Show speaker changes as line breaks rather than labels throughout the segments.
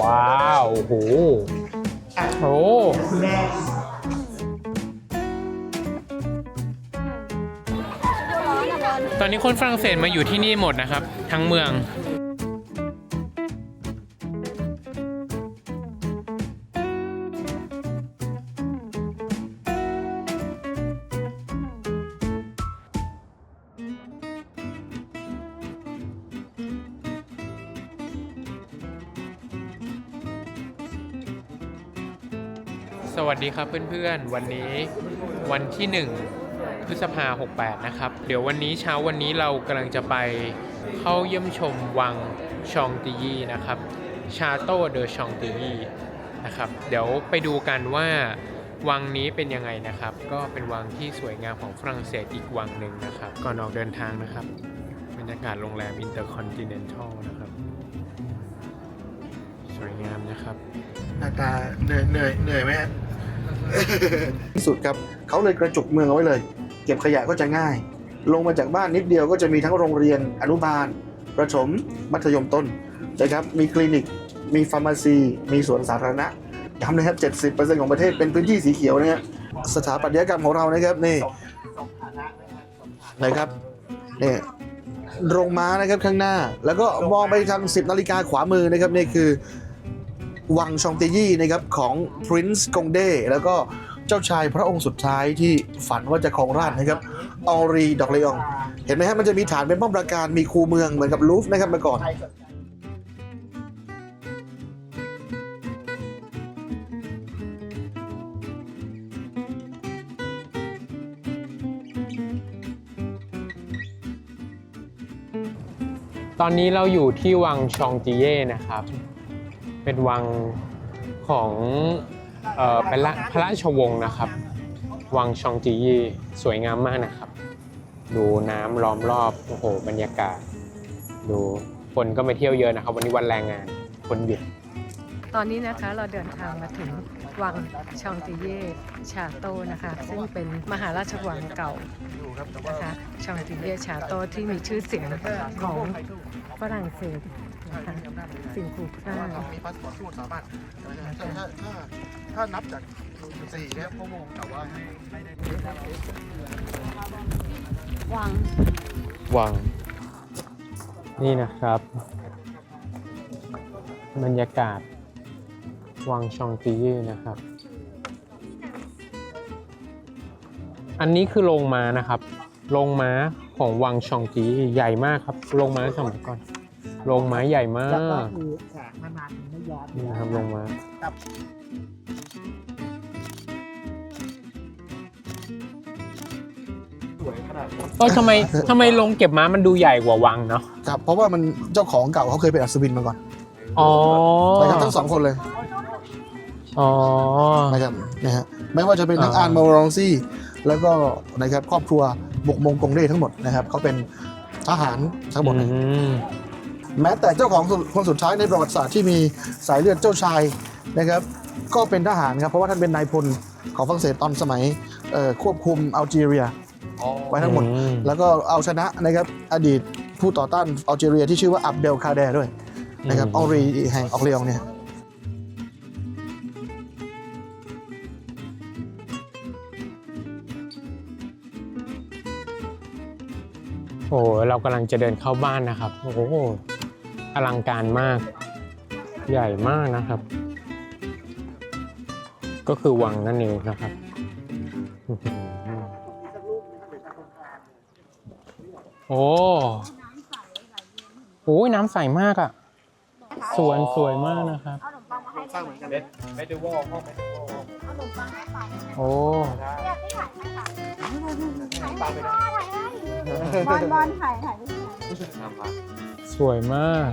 ว้าวโอ้โหโอ้
คุณแม่
ตอนนี้คนฝรั่งเศสมาอยู่ที่นี่หมดนะครับ ทั้งเมือง ดีครับเพื่อนๆ วันนี้วันที่ 1 พฤษภา68 นะครับ เดี๋ยววันนี้เช้าวันนี้เรากำลังจะไปเข้าเยี่ยมชมวังชองติยีนะครับชาโตเดอชองติยีนะครับเดี๋ยวไปดูกันว่าวังนี้เป็นยังไงนะครับ ก็เป็นวังที่สวยงามของฝรั่งเศสอีกวังหนึ่งนะครับ ก่อนออกเดินทางนะครับ บรรยากาศโรงแรมอินเตอร์คอนติเนนทัลนะครับ สวยงามนะครับ
หน้าตาเหนื่อยเหนื่อยเหนื่อยไหม ที่สุดครับเขาเลยกระจุกเมืองเอาไว้เลย เก็บขยะก็จะง่าย ลงมาจากบ้านนิดเดียวก็จะมีทั้งโรงเรียนอนุบาล ประถมมัธยมต้นนะครับมีคลินิก มีฟาร์มาซี มีสวนสาธารณะย้ำนะครับ 70%ของประเทศเป็นพื้นที่สีเขียวนะฮะสถาปัตยกรรมของเรานะครับนี่นะครับนี่โรงม้านะครับข้างหน้า แล้วก็มองไปทาง 10 นาฬิกาขวามือนะครับนี่คือ วังชองเตยี่นะครับของ Prince กงเด้แล้วก็เจ้าชายพระองค์สุดท้ายที่ฝันว่าจะครองราชนะครับออรีดอกเลยอง เห็นไหมฮะมันจะมีฐานเป็นป้อมปราการมีคูเมืองเหมือนกับลูฟนะครับเมื่อก่อน
ตอนนี้เราอยู่ที่วังชองจิเย่นะครับ เป็นวังของเอ่อเป็นละพระราชวงศ์นะครับ วังชองจิเย่สวยงามมากนะครับ ดูน้ำล้อมรอบโอ้โหบรรยากาศ ดูคนก็มาเที่ยวเยอะนะครับ วันนี้วันแรงงานคนหยุด
ตอนนี้นะคะเราเดินทางมาถึงวังชองติเย่ชาโตนะคะ ซึ่งเป็นมหาราชวังเก่านะคะชองติเย่ชาโตที่มีชื่อเสียงของฝรั่งเศส นะคะสิ่งปลูกสร้าง
มีพาสปอร์ตทูตสามารถถ้าถ้าถ้าถ้านับจากสี่เนี่ยพวกงแต่ว่า
วัง
วัง นี่นะครับ บรรยากาศ วังชองติเย่นะครับ อันนี้คือโรงม้านะครับ โรงม้าของวังชองติเย่ใหญ่มากครับ โรงม้าสมัยก่อน โรงม้าใหญ่มา
แล้วก็
ก
คือแสงนานๆไม่ย้อน
นี่นะครับโรงม้า
ครับสวยขนาดนี้
เออทำไมทำไมโรงเก็บม้ามันดูใหญ่กว่าวังเนาะ
ครับเพราะว่ามันเจ้าของเก่าเขาเคยเป็นอัศวินมาก่อน
อ๋อ
นะครับทั้งสองคนเลย
อ๋อ
นะครับนะฮะไม่ว่าจะเป็นทั้ง
อ่า
อานมารองซี่ แล้วก็นะครับครอบครัวบุกมงกงเด้ทั้งหมดนะครับเขาเป็นทหารทั้งหมดเลย
อืม
แม้แต่เจ้าของสุดคนสุดท้ายในประวัติศาสตร์ที่มีสายเลือดเจ้าชายนะครับ ก็เป็นทหารครับเพราะว่าท่านเป็นนายพลของฝรั่งเศสตอนสมัยเอ่อควบคุมอัลจีเรียไว้ทั้งหมด
อืม
แล้วก็เอาชนะนะครับอดีตผู้ต่อต้านอัลจีเรียที่ชื่อว่าอับเดลคาเดด้วยนะครับออรีแห่งออกเลองเนี่ย
โอ้โหเรากำลังจะเดินเข้าบ้านนะครับ โอ้โห อลังการมาก ใหญ่มากนะครับ ก็คือวังนั่นเองนะครับอื้อหือโอ้โหน้ำใสมากอะ่ะ สวนสวยมากนะครับ
สร้างเหมือนกัน
ไม่ได้วอลห้องไม่ได้วอล
โอ้
บอลบอลถ่ายถ่ายรูป
ทำมา
สวยมาก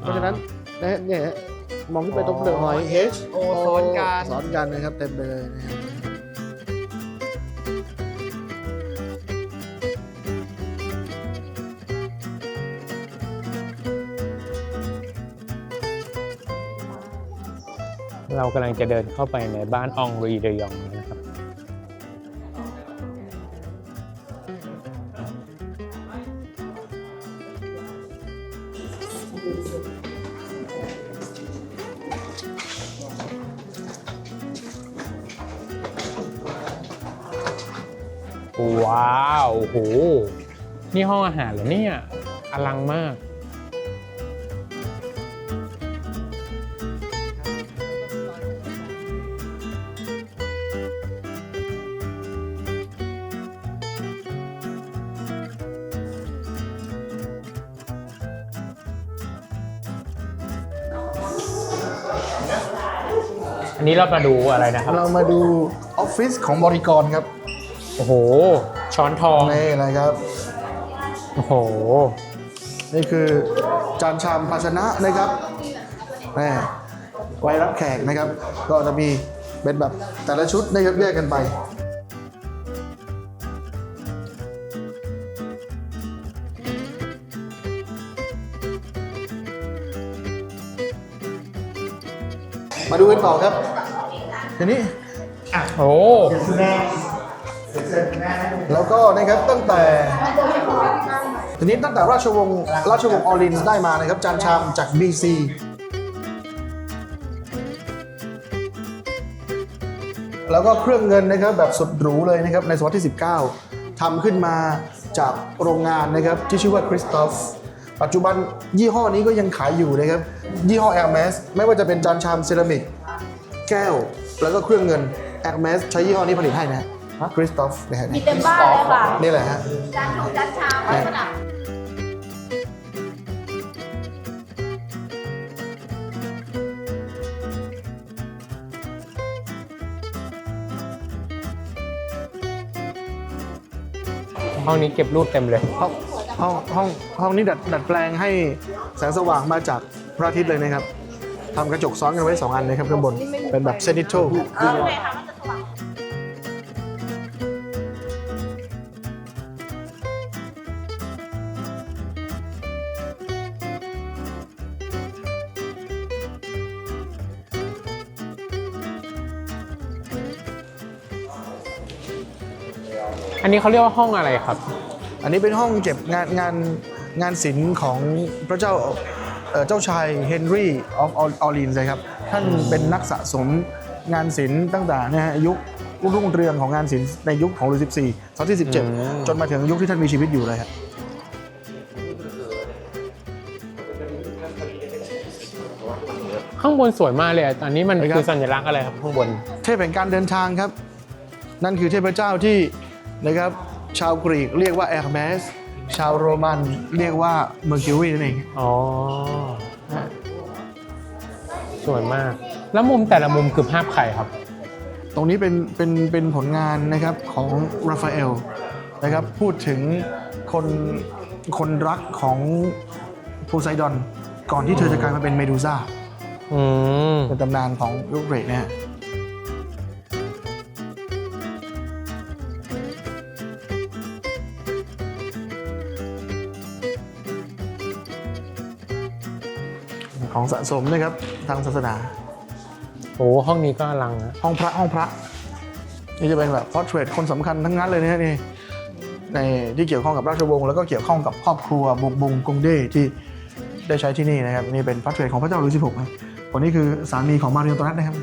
เพราะฉะนั้นนะฮะเนี่ยฮะมองขึ้นไปตรงเปลือกหอย H
โอซ้อนกัน
ซ้อนกันนะครับ เต็มไปเลยนะครับ
เรากำลังจะเดินเข้าไปในบ้านองรีเดยองนะครับ ว้าวโอ้โหนี่ห้องอาหารเหรอเนี่ย อลังมาก อันนี้เรามาดูอะไรนะครับ
เรามาดูออฟฟิศของบริกรครับ
โอ้โห ช้อนทอง
นี่นะครับ
โอ้โห
นี่คือจานชามภาชนะนะครับแม่ไว้รับแขกนะครับ ก็จะมีเป็นแบบแต่ละชุดนะครับแยกกันไป มาดูกันต่อครับทีนี้
โอ้
แล้วก็นะครับตั้งแต่ทีนี้ตั้งแต่ราชวงศ์ราชวงศ์ออรินส์ได้มานะครับจานชามจาก BC แล้วก็เครื่องเงินนะครับแบบสุดหรูเลยนะครับในศตวรรษที่ 19ทำขึ้นมาจากโรงงานนะครับที่ชื่อว่าคริสตอฟ ปัจจุบันยี่ห้อนี้ก็ยังขายอยู่นะครับ ยี่ห้อ Hermes ไม่ว่าจะเป็นจานชามเซรามิก แก้ว แล้วก็เครื่องเงิน Hermes ใช้ยี่ห้อนี้ผลิตให้นะฮะคริสตอฟนะฮะ
มีเต็มบ้านเลยค่ะ
นี่แหละฮะ
จานของจานชามลักษณะ
ห้องนี้เก็บรูปเต็มเลย
ห้องห้องห้องห้องนี้ดัดดัดแปลงให้แสงสว่างมาจากพระอาทิตย์เลยนะครับทำกระจกซ้อนกันไว้ 2 อันนะครับข้างบนเป็นแบบเซนิโช
อันนี้เขาเรียกว่าห้องอะไรครับ
อันนี้เป็นห้องเก็บงานงานงานศิลป์ของพระเจ้าเอ่อเจ้าชายเฮนรี่ออฟออลีนส์ครับ ท่านเป็นนักสะสมงานศิลป์ตั้งแต่เนะฮะยุครุ่งเรืองของงานศิลป์ในยุคของลุย14ศตวรรษที่
อืม
17 จนมาถึงยุคที่ท่านมีชีวิตอยู่เลยครับ
ข้างบนสวยมากเลยอะอันนี้มัน
ครับ
คือสัญลักษณ์อะไรครับข้างบน
เทพแห่งการเดินทางครับ นั่นคือเทพเจ้าที่นะครับ ชาวกรีกเรียกว่าแอร์เมสชาวโรมันเรียกว่าเมอร์คิวรีนั่นเอง
อ๋อ สวยมาก แล้วมุมแต่ละมุมคือภาพใครครับ
ตรงนี้เป็นเป็นเป็นผลงานนะครับของราฟาเอลนะครับพูดถึงคนคนรักของโพไซดอน ก่อนที่เธอจะกลายมาเป็นเมดูซ่า
อืม
เป็นตำนานของยุคเกรกนะฮะ สะสมนะครับทางศาสนา
โอ้ห้องนี้ก็อลังนะ
ห้องพระห้องพระ นี่จะเป็นแบบพอร์เทรตคนสำคัญทั้งนั้นเลยนะฮะนี่ในที่เกี่ยวข้องกับราชวงศ์แล้วก็เกี่ยวข้องกับครอบครัวบงบงกงเด้ที่ได้ใช้ที่นี่นะครับนี่เป็นพอร์เทรตของพระเจ้าหลุยส์16นะคนนี้คือสามีของมาเรียโตนัตนะครับ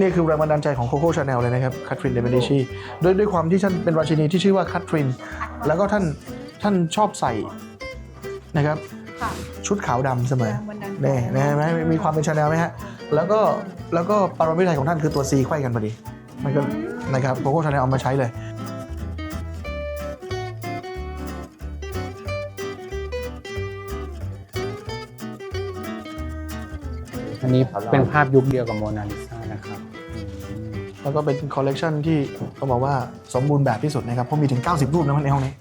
นี่คือแรงบันดาลใจของโคโค่ชาแนลเลยนะครับคัตรินเดเมดิชีด้วยด้วยความที่ท่านเป็นราชินีที่ชื่อว่าคัตริน แล้วก็ท่านท่านชอบใส่นะครับ
ค่ะ
ชุดขาวดำเสมอ
แรงบันดาลใจ
นี่นะไหมมีความเป็นชาแนลไหมฮะ แล้วก็แล้วก็ปรมิไทยของท่านคือตัว C ไขว้กันพอดี มันก็นะครับโคโค่ชาแนลเอามาใช้เลย
อันนี้เป็นภาพยุคเดียวกับโมนาลิซานะครับอืม
แล้วก็เป็นคอลเลกชันที่ต้องบอกว่าสมบูรณ์แบบที่สุดนะครับเพราะมีถึง 90 รูปนะในห้องนี้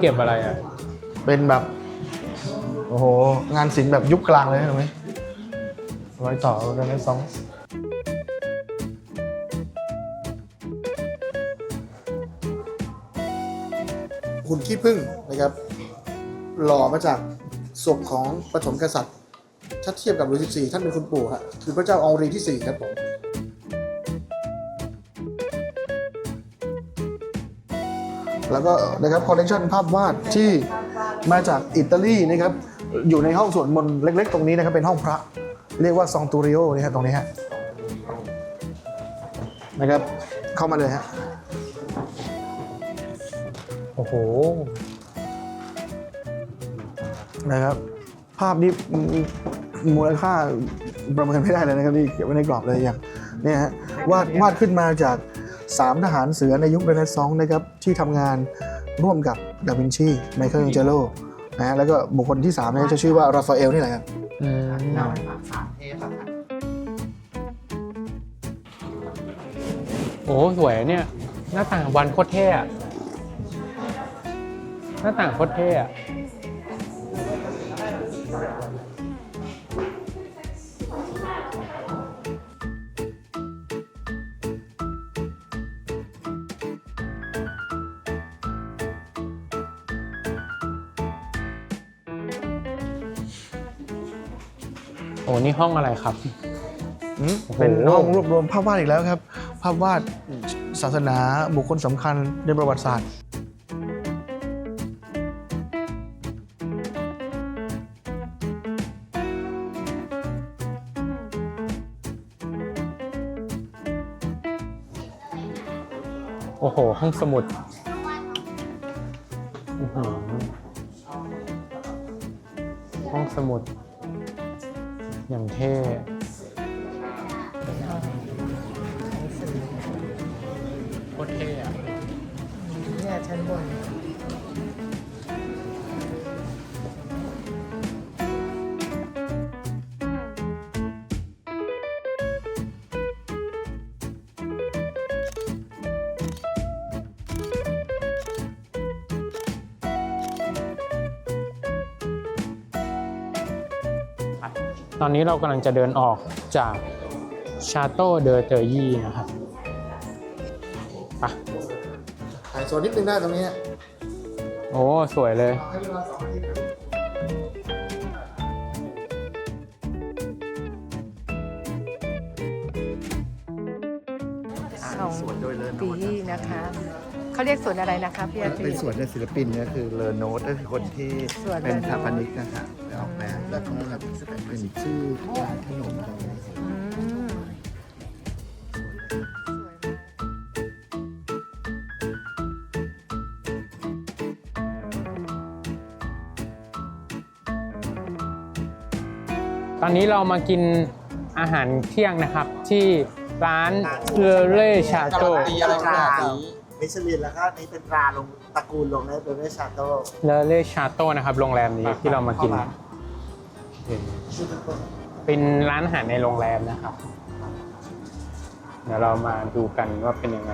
เก็บอะไรอะ
เป็นแบบ โอ้โห งานศิลป์แบบยุคกลางเลยเห็นไหมรอยต่อกันในสองหุ่นขี้ผึ้งนะครับ หล่อมาจากศพของปฐมกษัตริย์ ถ้าเทียบกับหลุยส์14ท่านเป็นคุณปู่ฮะคือพระเจ้าอองรีที่4ครับผม แล้วก็นะครับคอลเลกชันภาพวาดที่มาจากอิตาลีนะครับอยู่ในห้องสวดมนต์เล็ก ๆ ตรงนี้นะครับเป็นห้องพระ เรียกว่าซองตูริโอนี่ฮะตรงนี้ฮะนะครับเข้ามาเลยฮะ
โอ้โห
นะครับ ภาพนี้มมูลค่าประเมินไม่ได้เลยนะครับนี่เก็บไว้ในกรอบเลยอย่างเนี่ยฮะวาดวาดขึ้นมาจาก สามทหารเสือในยุคเรเนซองส์นะครับที่ทำงานร่วมกับดาวินชีไมเคิลแองเจโลนะฮะแล้วก็บุคคลที่3เนี่ยจะชื่อว่าราฟาเอลนี่แหละครับ
อืมโอ้สวยเนี่ย หน้าต่างวันโคตรเท่อะหน้าต่างโคตรเท่อะ นี่ห้องอะไรครับ
อืม
โอ้โห
เป็นห้องรวบรวมภาพวาดอีกแล้วครับ ภาพวาดศาสนาบุคคลสำคัญในประวัติศาสตร์
โอ้โห ห้องสมุดอื้อหือห้องสมุด อย่างเท่โคตรเท่อะ
เนี่ยชั้นบน
ตอนนี้เรากำลังจะเดินออกจากชาโต้เดอเตอร์ยี่นะครับไปะ
ถ่ายโซนนิดนึงได้ตรงนี้ฮะ
โอ้ สวยเลย
ให้เวลาสองอาทิตย์
สองปีนะคะเขาเรียกสวนอะไรนะคะพี่อาทิ
เป็น
ตย์
ส่วนในศิลปินก็คือเลอโนตก็คือคนที่
ส่วน
เป็น
เลอโนต
สถาปนิกนะค รับไปออกแบบแล้วก็เป็นชื่อร้านขนมของ
อืม
ตอนนี้เรามากินอาหารเที่ยงนะครับ ที่ร้านเลเล่ชาโต้
ตรามิชลินแล้วก็นี่เป็นตราลงตระกูลลงในเบเรชาโต้
เลเล่ชาโต้นะครับ โรงแรมนี้ที่เรามากิน เเป็นร้านอาหารในโรงแรมนะครับ เดี๋ยวเรามาดูกันว่าเป็นยังไง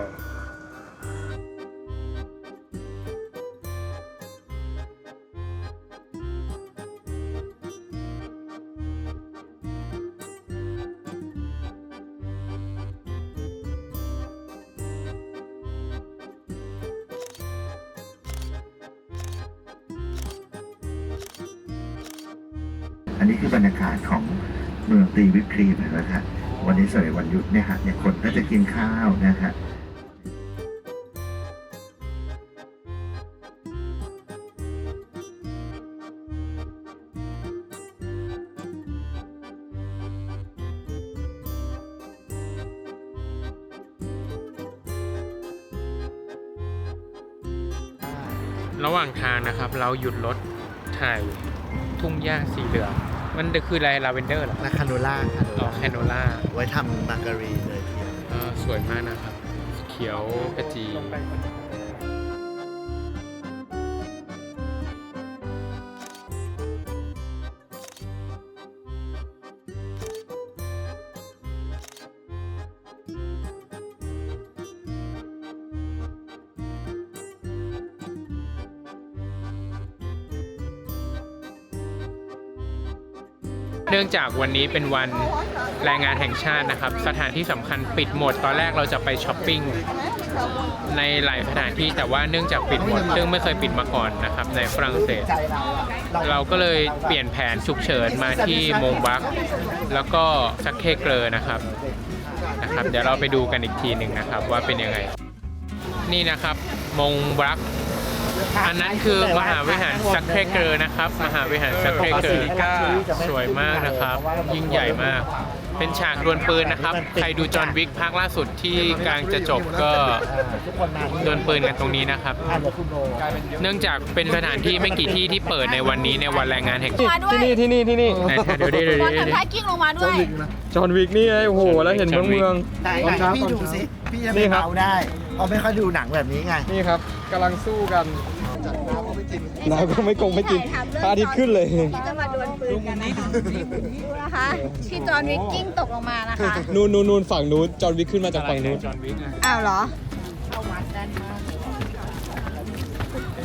วันนี้สวยวันหยุดเนี่ยฮะเนี่ยคนก็จะกินข้าวนะฮะ
ระหว่างทางนะครับ เราหยุดรถถ่ายทุ่งหญ้าสีเหลือง มันคืออะไรลาเวนเดอร์เหรอ
ลาคาโนล่าค่ะ
อ๋อแคโนล่า
ไว้ทำมาการีเลยทีเดียว
เออสวยมากนะครับ เขียวกระจีนื่ องจากวันนี้เป็นวันแรงงานแห่งชาตินะครับ สถานที่สำคัญปิดหมด ตอนแรกเราจะไปช้อปปิ้งในหลายสถานที่แต่ว่าเนื่องจากปิดหมด ซึ่งไม่เคยปิดมาก่อนนะครับ ในฝรั่งเศส เราก็เลยเปลี่ยนแผนฉุกเฉินมาที่มงบัก แล้วก็ซักเคเกลอนะครับนะครับ เดี๋ยวเราไปดูกันอีกทีหนึ่งนะครับว่าเป็นยังไง นี่นะครับมงบัก อันนั้นคือมหาวิหารซักเคเกอร์นะครับ มหาวิหารซักเคเกอร์สวยมากนะครับ ยิ่งใหญ่มาก เป็นฉากดวลปืนนะครับ ใครดูจอห์นวิกภาคล่าสุดที่กำลังจะจบก็ดวลปืนกันตรงนี้นะครับ เนื่องจากเป็นสถานที่ไม่กี่ที่ที่เปิดในวันนี้ในวันแรงงานแห่งชาติ
มาด้วย
ที่นี่ที่นี่ที่นี่
ไหนเดี๋ยวดิเดี๋ยว
ตอน
ดิ
สุด
เดี๋ยว
ท้ายกิ้งลงมาด้วย
จอห์นวิกนี่ไงโอ้โหแล้วเห็นเมืองเมือง
ไหน
ตอนเช้า
พี่
ตอน
ดู
เช้า
สิพี่จะ
นี่
ไม่
ครับ
เมาได้เพราะไม่ค่อยดูหนังแบบนี้ไง
นี่ครับกำลังสู้กัน น้ำก็ไม่กงไม่กินพระอาทิตย์ขึ้นเลย
ที่จะมาดวลปืนกันนะคะดูนะคะที่จอห์นวิกกิ้งตกลงมานะคะ
นูนนูนนูนฝั่งนู้นจอห์นวิกขึ้นมาจากฝั่งนู้น
จอห์นวิกอะ
อ้าวเหรอ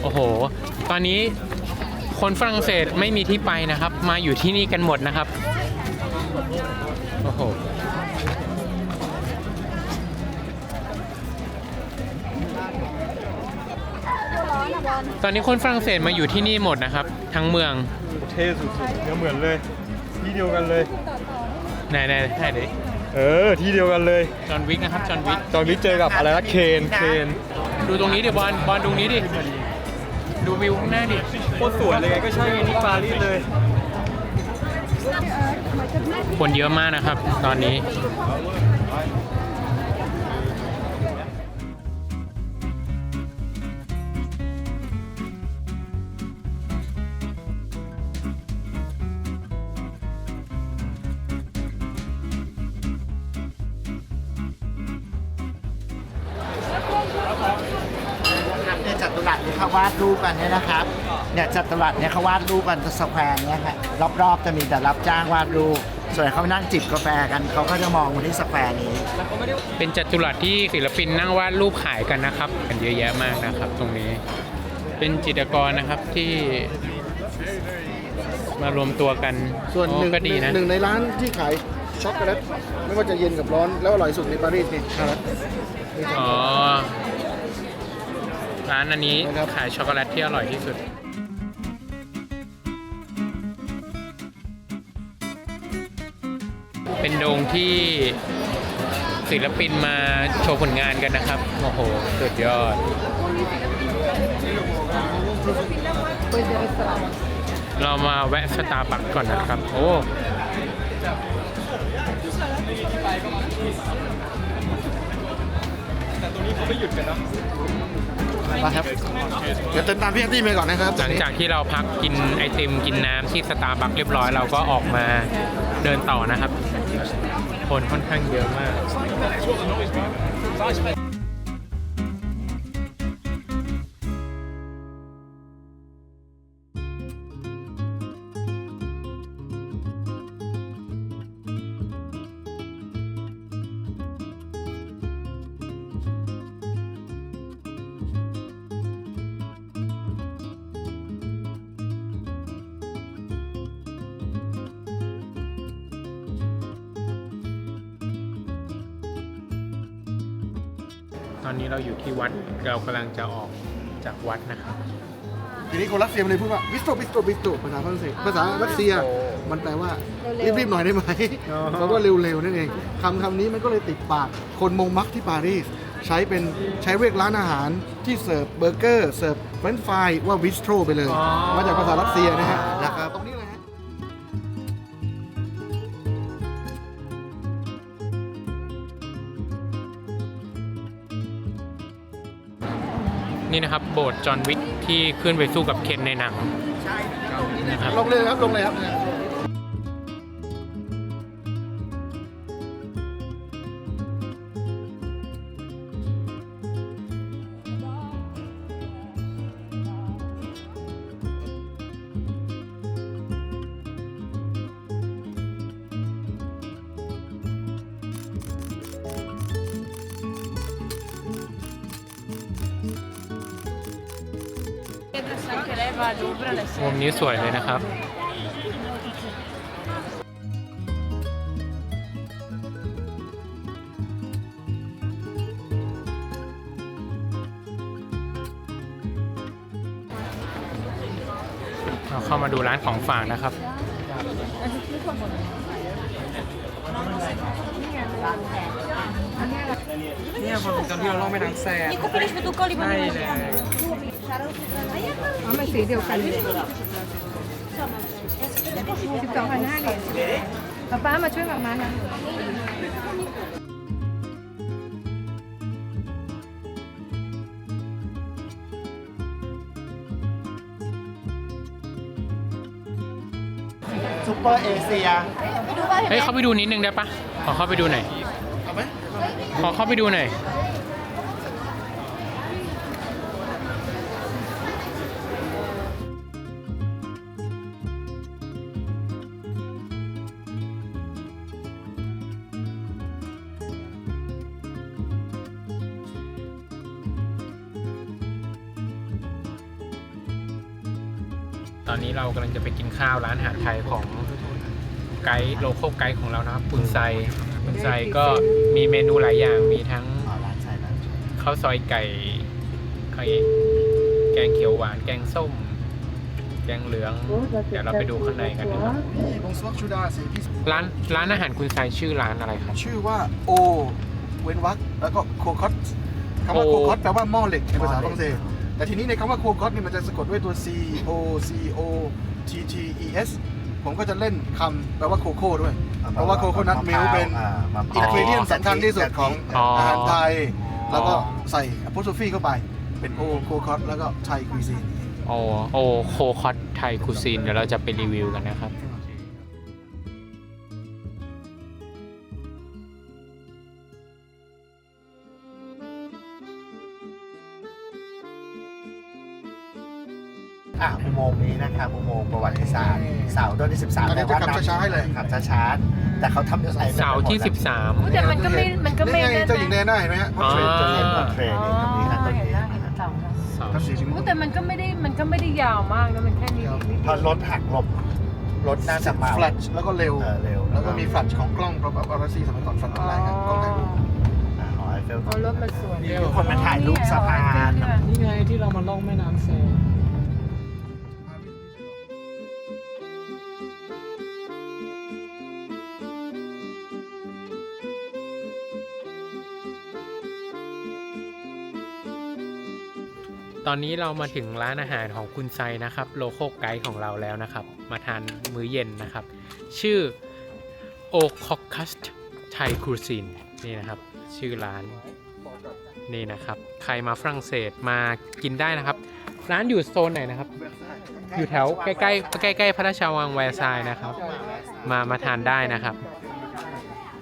โอ้โห ตอนนี้คนฝรั่งเศสไม่มีที่ไปนะครับ มาอยู่ที่นี่กันหมดนะครับ โอ้โห ตอนนี้คนฝรั่งเศสมาอยู่ที่นี่หมดนะครับ ทั้งเมือง
เท่สุดๆเนี่ยเหมือนเลยที่เดียวกันเลย
ไหนไหนไหนดิ
เออที่เดียวกันเลย
จอห์นวิกนะครับจอห์นวิก
จอห์นวิกเจอกับอะไรนะเคนเคน
ดูตรงนี้ดิบอลบอลตรงนี้ดิดูวิวข้างหน้าดิ
โคตรสวยเลยไงก็ใช่ไงที่ปารีสเลย
คนเยอะมากนะครับ ตอนนี้
รูปกันเนี่ยนะครับเนี่ยจัตุรัสเนี่ยเขาวาดรูปกันสแควร์เนี่ยฮะรอบๆจะมีแต่รับจ้างวาดรูปส่วนเขานั่งจิบกาแฟกันเขาก็จะมองมาที่สแควร์นี้
เป็นจัตุรัสที่ศิลปินนั่งวาดรูปขายกันนะครับกันเยอะแยะมากนะครับ ตรงนี้ เป็นจิตรกรนะครับที่มารวมตัวกัน
ส่วนหนึ่ง
โอ้ก็ดีนะ
หนึ่งในร้านที่ขายช็อกโกแลตไม่ว่าจะเย็นกับร้อนแล้วอร่อยสุดในปารีสนี่ช็อกโกแลตนี่ครับ
อ๋อร้านอันนี้
นะครับ
ขายช็อกโกแลตที่อร่อยที่สุด เป็นโดงที่ศิลปินมาโชว์ผลงานกันนะครับ โอ้โห สุดยอด เรามาแวะสตาร์บัคก่อนนะครับ โอ้
มา ครับเดี๋ยวเติมตามพี่แอนตี้ไปก่อนนะครับ
หลังจากที่เราพักกินไอติมกินน้ำที่สตาร์บัคเรียบร้อยเราก็ออกมาเดินต่อนะครับ คนค่อนข้างเยอะมาก อนนี้เราอยู่ที่วัดเรากำลังจะออกจากวัดนะครับ
ทีนี้คนรัสเซียมันเลยพูดว่าบิสโตบิสโตบิสโตภาษาฝรั่งเศสภาษารัสเซียมันแปลว่า
เร็วๆ
รีบๆหน่อยได้ไหมแปลว่าเร็วๆนั่นเองคำคำนี้มันก็เลยติดปากคนมงมักที่ปารีสใช้เป็นใช้เรียกร้านอาหารที่เสิร์ฟเบอร์เกอร์เสิร์ฟเฟรนช์ฟรายว่าบิสโตรไปเลย
อ๋อ
มาจากภาษารัสเซียนะฮะ นี่นะ
ครับโบสถ์จอห์นวิกที่ขึ้นไปสู้กับเคนในหนังนะครับ
ลงเลยครับ ลงเลยครับ
นี้สวยเลยนะครับ เราเข้ามาดูร้านของฝากนะครับ
นี่คนเตอนที่เราลองไปทางแซน นี่ก็ finish ไปดูเกาลีมา
เลย มันสีเดียวกันสิบสองพันห้าเหรียญป้าป้ามาช่วยหมามานะ
ซุปเปอร์เอเชีย
เฮ้ย เข้าไปดูนิดนึงได้ปะขอเข้าไปดูหน่อย
เอาไหม
ขอเข้าไปดูหน่อย อนนี้เรากำลังจะไปกินข้าวร้านอาหารไทยของไกด์โลโก้ไกด์ของเรานะครับปุนไซปุนไซก็มีเมนูหลายอย่างมีทั้ง
อ๋อร้านใช่ร้าน
ข้าวซอยไก่ไก่แกงเขียวหวาน แกงส้ม แกงเหลือง เดี๋ยวเราไปดูข้างในกันนะครับ
นี่บงสวักชูดาสิพี่
ร้านร้านอาหารคุณไซชื่อร้านอะไรครับ
ชื่อว่าโอ เว้นวักแล้วก็โคคอตคำว่า
โอ
โคคอตแปลว่าหม้อเหล็กในภาษาฝรั่งเศส แต่ทีนี้ในคำว่าโคคอตนี่มันจะสะกดด้วยตัว C O C O T T E S ผมก็จะเล่นคำแปลว่าโคโค่ด้วย เพราะว่าโคโคนัทมิลเป็น
อ่ามะพ
อิน
ร้าว
กรีเดียนสำคัญที่สุดของ
อ๋ออ
อาหารไทย แล้วก็ใส่อ p โ s โ p ฟีเข้าไป เป็นโอโคคอตแล้วก็ไทยคุยซีน
โอโอโคคอตไทยคูซีนเดี๋ยวเราจะไปรีวิวกันนะครับ
อะอุโมงค์นี้นะครับอุโมงค์ประวัติศาสตร์เสาต้นที่ 13
อันนี้จะขับช้าๆให้เลย
ขับช้าๆแต่เขาทำอะไร
เสาร์ที่
อุ๊ยแต่มันก็ไม่มันก็ไม่
นี่ไง
นั่น
เจ้าหญิงแด
นะ
น่าเห็นไหมฮะ
อ๋อ
เทรนเจ้าหญิง
13เทรนนี่ตรงนี้นะต้น
เห็น
นี้
แล้วเห็นแล้วเสาแล้ว
13เสาร์
ถ้าเสียชีวิต
อุ๊ยแต่มันก็ไม่ได้มันก็ไม่ได้ยาวมากนะมันแค่นี้นิด
พอรถหักหลบรถน่าจะเมา
แฟลชแล้วก็เร็ว
เออเร็ว
แล้วก็มีแฟลชของกล้องปาราซีสมัยก่อนแฟลชออนไลน์กันกล้องถ่ายรูป
อ่าหอไอเฟล
เอารถมาสวน
มีคนมาถ่ายรูปสะพาน
นี่ไงที่เรามาล่องแม่น้ำแซ่บ
อนนี้เรามาถึงร้านอาหารของคุณไซนะครับโลโก้ไกด์ของเราแล้วนะครับ มาทานมื้อเย็นนะครับ ชื่อ o c o c u s t Thai Cuisine นี่นะครับ ชื่อร้านนี่นะครับ ใครมาฝรั่งเศสมากินได้นะครับ ร้านอยู่โซนไหนนะครับ อยู่แถวใกล้ๆใกล้ๆพระราชวังแวร์ซายน์นะครับ มามาทานได้นะครับ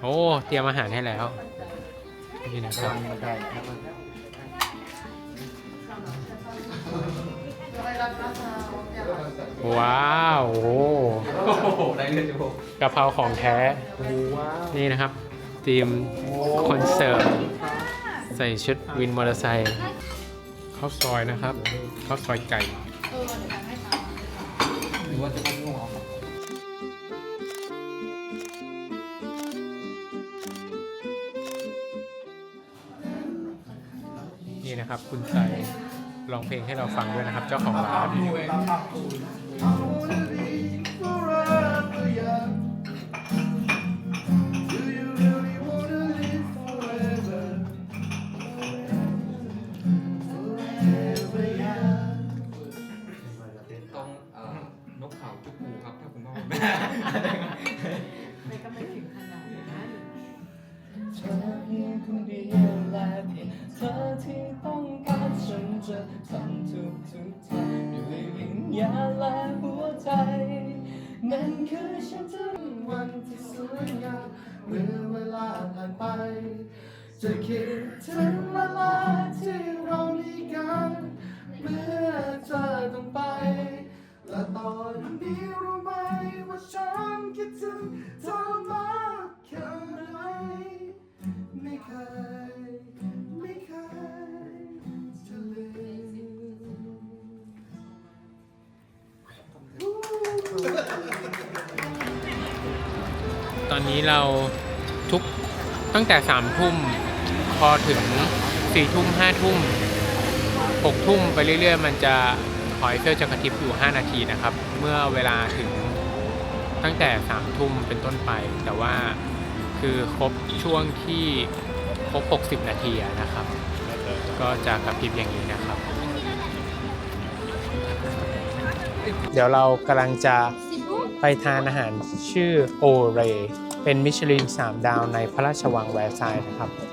โอ้เตรียมอาหารให้แล้วนี่นะครับ ว้าวโอ้โหได้เลยจูกะเพราของแท้ นี่นะครับทีมคอนเสิร์ตใส่ชุดวินมอเตอร์ไซค์ข้าวซอยนะครับข้าวซอยไก่นี่นะครับ คุณใส่ ร้องเพลงให้เราฟังด้วยนะครับ เจ้าของร้าน
จะ
คิดถึงเวลาที่เรามีกัน เมื่อเธอต้องไป และตอนนี้รู้ไหมว่าฉันคิดถึงเธอมากแค่ไหนไม่เคย ไม่เคยจะลืม
ตอนนี้เรา ตั้งแต่สามทุ่มพอถึงสี่ทุ่มห้าทุ่มหกทุ่มไปเรื่อย ๆ มันจะหอยเฟลจะกระพริบอยู่ 5 นาทีนะครับ เมื่อเวลาถึงตั้งแต่3ทุ่มเป็นต้นไป แต่ว่าคือครบช่วงที่ครบ 60 นาทีนะครับ ก็จะกระพริบอย่างนี้นะครับ เดี๋ยวเรากำลังจะไปทานอาหารชื่อโอเร เป็นมิชลิน 3 ดาวในพระราชวังแวร์ซายน์นะครับ